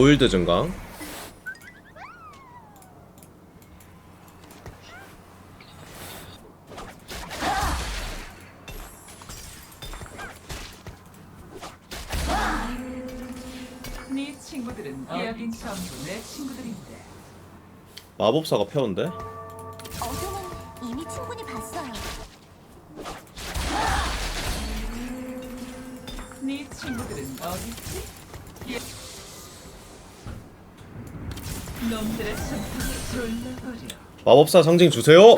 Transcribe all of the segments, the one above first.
고일드 증강 네 친구들은 여긴 전부 내 친구들인데 마법사가 이미 충분히 봤어요. 네 친구들은 어딨지? 마법사 상징 주세요!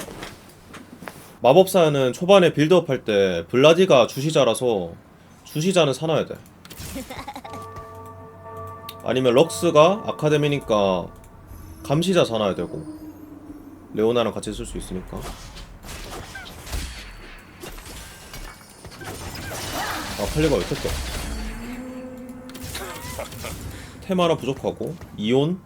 마법사는 초반에 빌드업 할 때 블라디가 주시자라서 주시자는 사놔야 돼. 아니면 럭스가 아카데미니까 감시자 사놔야 되고. 레오나랑 같이 쓸 수 있으니까. 아 칼리가 왜 켰어 테마라 부족하고. 이온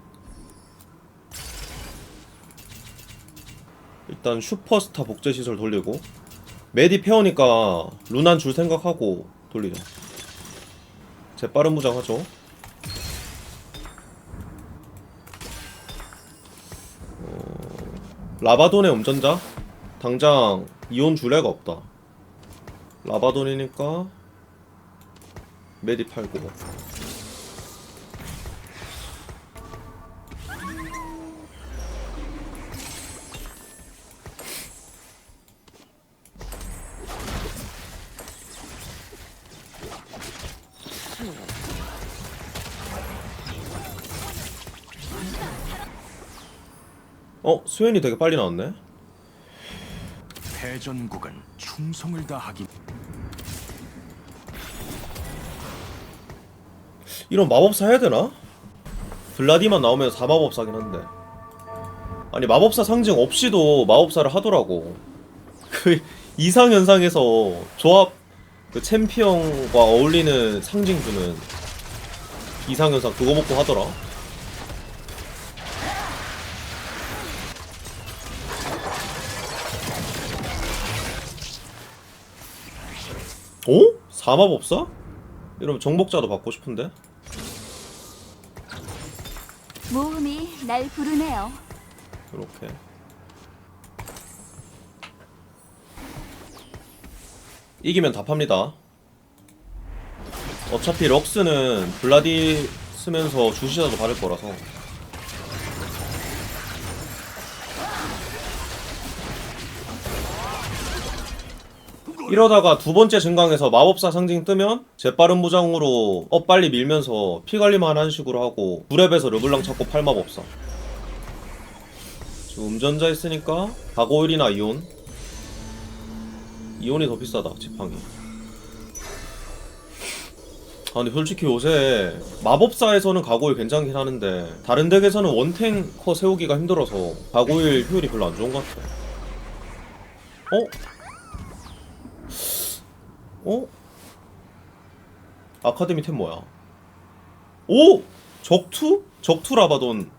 일단 슈퍼스타 복제 시설 돌리고 메디 페어니까 루난 줄 생각하고 돌리자. 제 빠른 무장 하죠. 어, 라바돈의 운전자 당장 이온 줄 애가 없다. 라바돈이니까 메디 팔고 어 수현이 되게 빨리 나왔네. 패전국은 충성을 다하기 이런 마법사 해야 되나? 블라디만 나오면 4마법사긴 한데 아니 마법사 상징 없이도 마법사를 하더라고 그 이상현상에서 조합 그 챔피언과 어울리는 상징 주는 이상현상 그거 먹고 하더라 어? 4마법사? 이러면 정복자도 받고 싶은데? 모험이 날 부르네요. 이렇게 이기면 다 팝니다 어차피 럭스는 블라디 쓰면서 주시자도 받을 거라서 이러다가 두 번째 증강에서 마법사 상징 뜨면 재빠른 무장으로 업 빨리 밀면서 피 관리만 하는 식으로 하고 불랩에서 르블랑 찾고 팔마법사. 지금 운전자 있으니까 가고일이나 이온. 이온이 더 비싸다 지팡이. 아 근데 솔직히 요새 마법사에서는 가고일 괜찮긴 하는데 다른 덱에서는 원탱커 세우기가 힘들어서 가고일 효율이 별로 안 좋은 것 같아. 어? 어? 아카데미 템 뭐야? 오! 적투? 적투 라바돈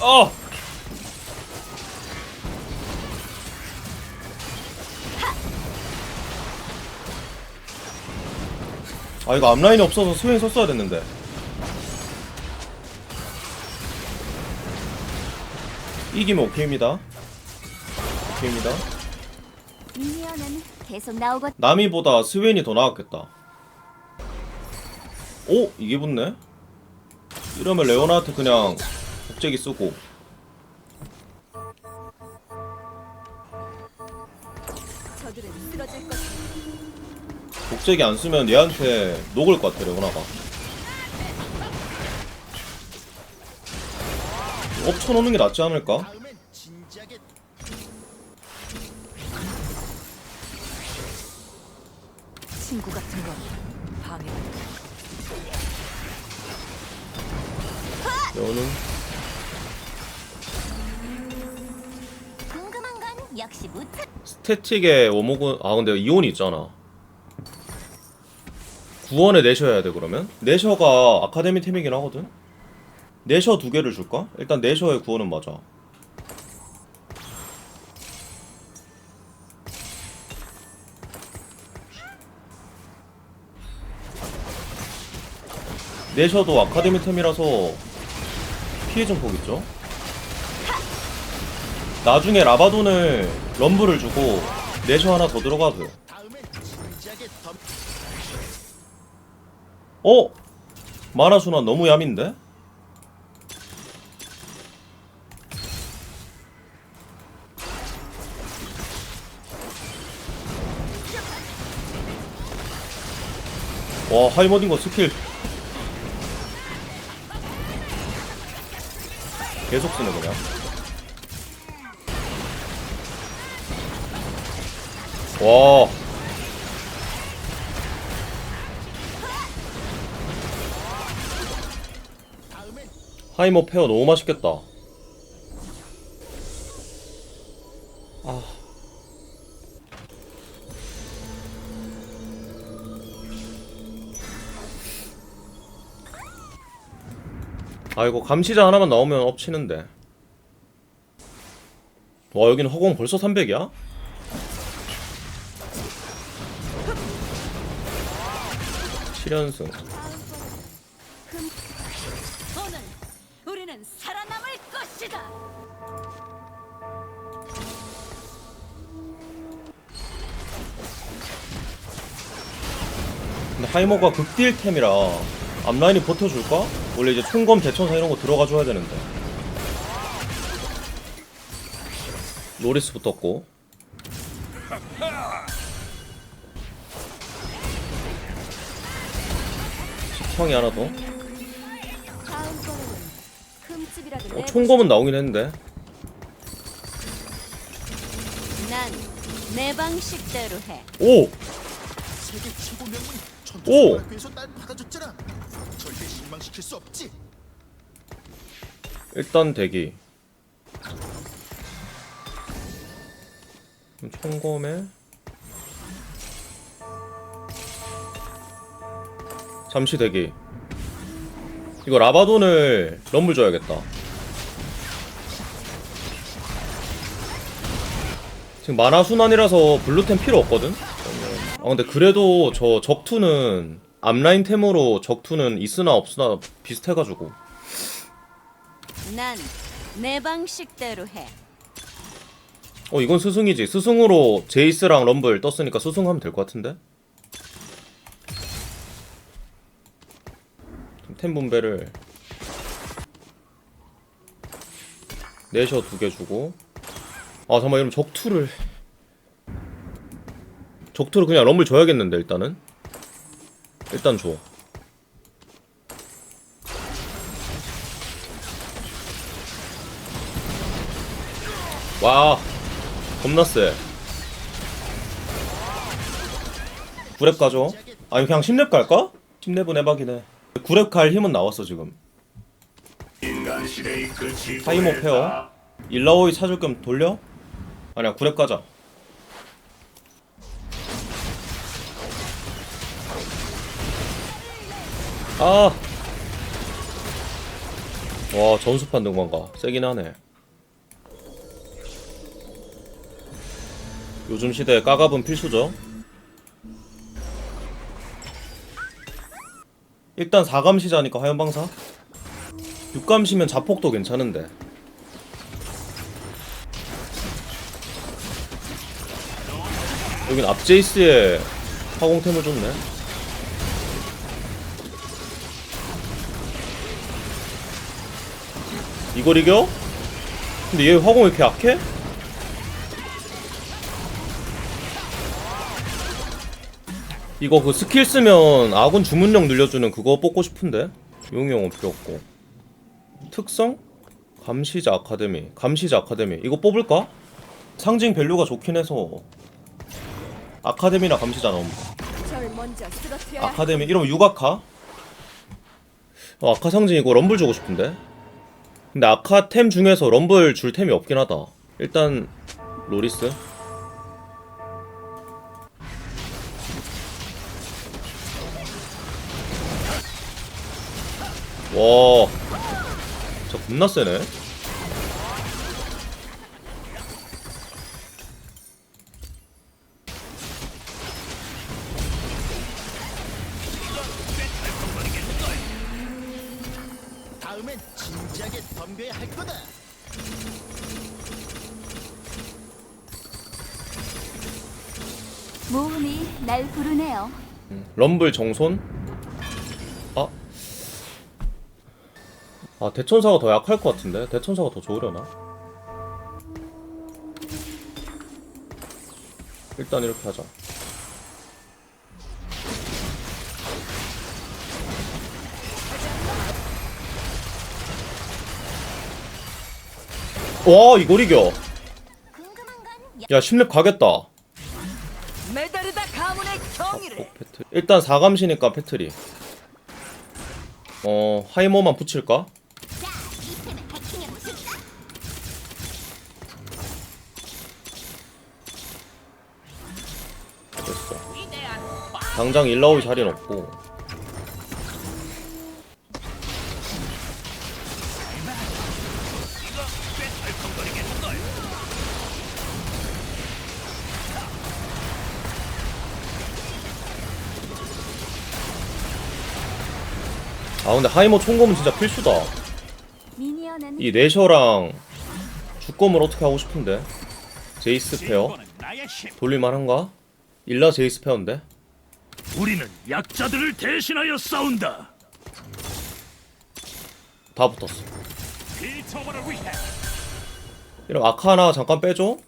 아! 아 이거 앞라인이 없어서 스웨인 썼어야 됐는데 이기면 오케이입니다 오케이입니다 미니언은 계속 나오고 남이보다 스웨인이 더 나았겠다 오? 이게 붙네? 이러면 레오나한테 그냥 복제기 쓰고 복제기 안 쓰면 얘한테 녹을 것 같아 레오나가 엎쳐놓는 게 낫지 않을까? 친구 같은 건 방해 레오는 궁금한 건 역시 무트. 스태틱의 워목은 아 근데 이온이 있잖아 구원에 내셔야 돼 그러면? 내셔가 아카데미 템이긴 하거든? 내셔 두 개를 줄까? 일단 내셔의 구원은 맞아. 내셔도 아카데미 템이라서 피해 증폭 있죠? 나중에 라바돈을 럼블을 주고 내셔 하나 더 들어가도 돼 어? 마나 순환 너무 얌인데? 와 하이머딩거 스킬 계속 쓰네 그냥 와 하이머 페어 너무 맛있겠다. 아. 아 이거 감시자 하나만 나오면 엎치는데. 와 여기는 허공 벌써 300이야? 칠연승 근데 하이머가 극딜템이라 앞라인이 버텨줄까? 원래 이제 총검 대천사 이런 거 들어가줘야 되는데 로리스 붙었고 식청이 하나 더 어, 총검은 나오긴 했는데 난 내 방식대로 해. 오! 세계 최고 명문이 오! 없지. 일단 대기. 총검에? 잠시 대기. 이거 라바돈을 럼블 줘야겠다. 지금 만화 순환이라서 블루템 필요 없거든 아 근데 그래도 저 적투는 앞라인 템으로 적투는 있으나 없으나 비슷해가지고. 난 내 방식대로 해. 어 이건 스승이지. 스승으로 제이스랑 럼블 떴으니까 스승 하면 될 것 같은데? 템 분배를 내셔 두 개 주고. 아 잠깐만 이러면 적투를 적투를 그냥 럼블 줘야겠는데 일단은. 일단 줘. 와 겁나 세 9렙 가죠 아니 그냥 10렙 갈까? 10렙은 해박이네. 9렙 갈 힘은 나왔어 지금. 타이머 페어. 일라오이 찾을 겸 돌려? 아니야 9렙 가자 아. 와, 전수판 등반가. 세긴 하네. 요즘 시대에 까갑은 필수죠. 일단 4감시자니까 화염방사. 6감시면 자폭도 괜찮은데. 여긴 앞제이스에 화공템을 줬네. 이걸 이겨? 근데 얘 화공 왜 이렇게 약해? 이거 그 스킬 쓰면 아군 주문력 늘려주는 그거 뽑고 싶은데 용용은 필요 없고 특성? 감시자 아카데미 감시자 아카데미 이거 뽑을까? 상징 밸류가 좋긴 해서 아카데미나 감시자 나옵니다 아카데미 이러면 유가카? 어, 아카 상징 이거 럼블 주고 싶은데 근데 아카 템 중에서 럼블 줄 템이 없긴 하다. 일단 로리스? 와저 겁나 세네. 럼블 정손? 아. 아, 대천사가 더 약할 것 같은데? 대천사가 더 좋으려나? 일단 이렇게 하자. 와, 이걸 이겨. 야, 10렙 가겠다. 어, 패트. 일단 4감시니까 패트리. 어, 하이머만 붙일까? 됐어. 당장 일라오이 자리는 없고. 아 근데 하이머 총검은 진짜 필수다. 이 내셔랑 주검을 어떻게 하고 싶은데? 제이스 페어. 돌릴만한가? 일라 제이스 페어인데? 우리는 약자들을 대신하여 싸운다. 다 붙었어. 이런 아카나 잠깐 빼줘.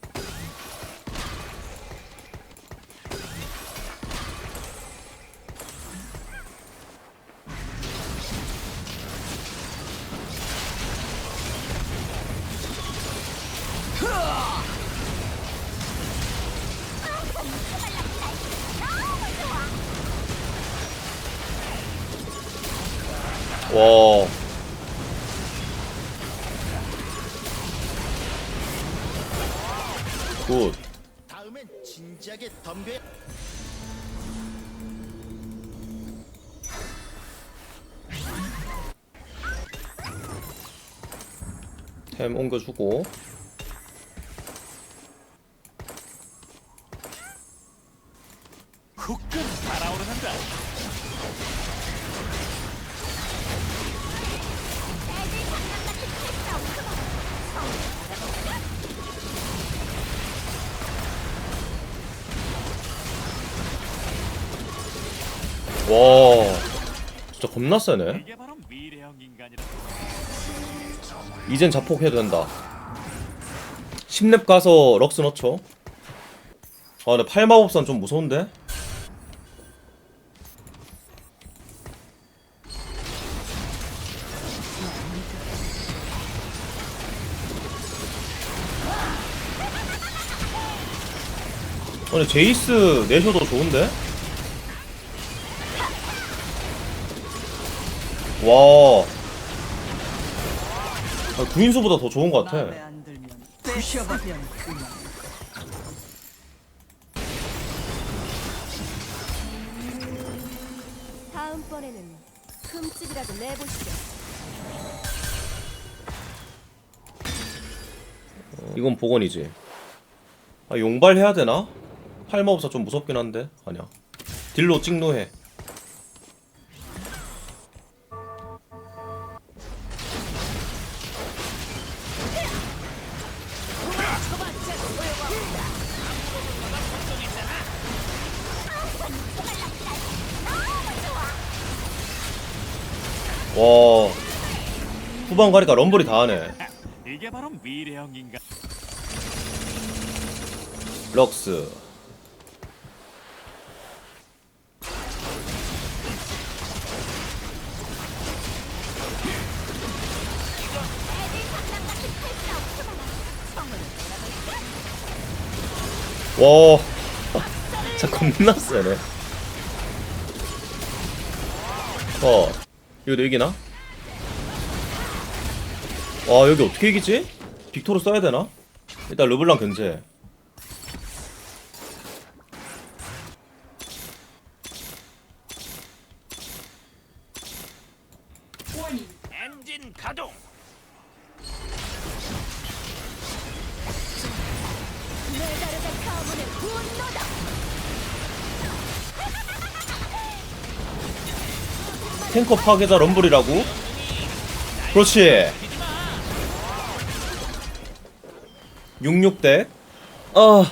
와. 굿. 다음엔 진지하게 덤벼. 템 옮겨주고 겁나 세네. 이젠 자폭해도 된다 10렙 가서 럭스 넣죠 아 근데 팔마법사는 좀 무서운데? 아니 제이스 내셔도 좋은데? 와 아, 구인수보다 더 좋은 것 같아. 안 들면 부셔버리면 그만 다음번에는 흠집이라도 내보시죠. 이건 복원이지. 아, 용발 해야 되나? 팔마법사 좀 무섭긴 한데. 아니야. 딜로 찍노해. 와. 후반 가니까 럼블이 다 하네. 이게 바로 미래형 인간. 럭스 와 진짜 겁나 세네 어 이거 이기나? 와 여기 어떻게 이기지? 빅토르 써야 되나? 일단 르블랑 견제 가동. 메다르다 가문의 분노다. 탱커 파괴자 럼블이라고? 그렇지 66대 아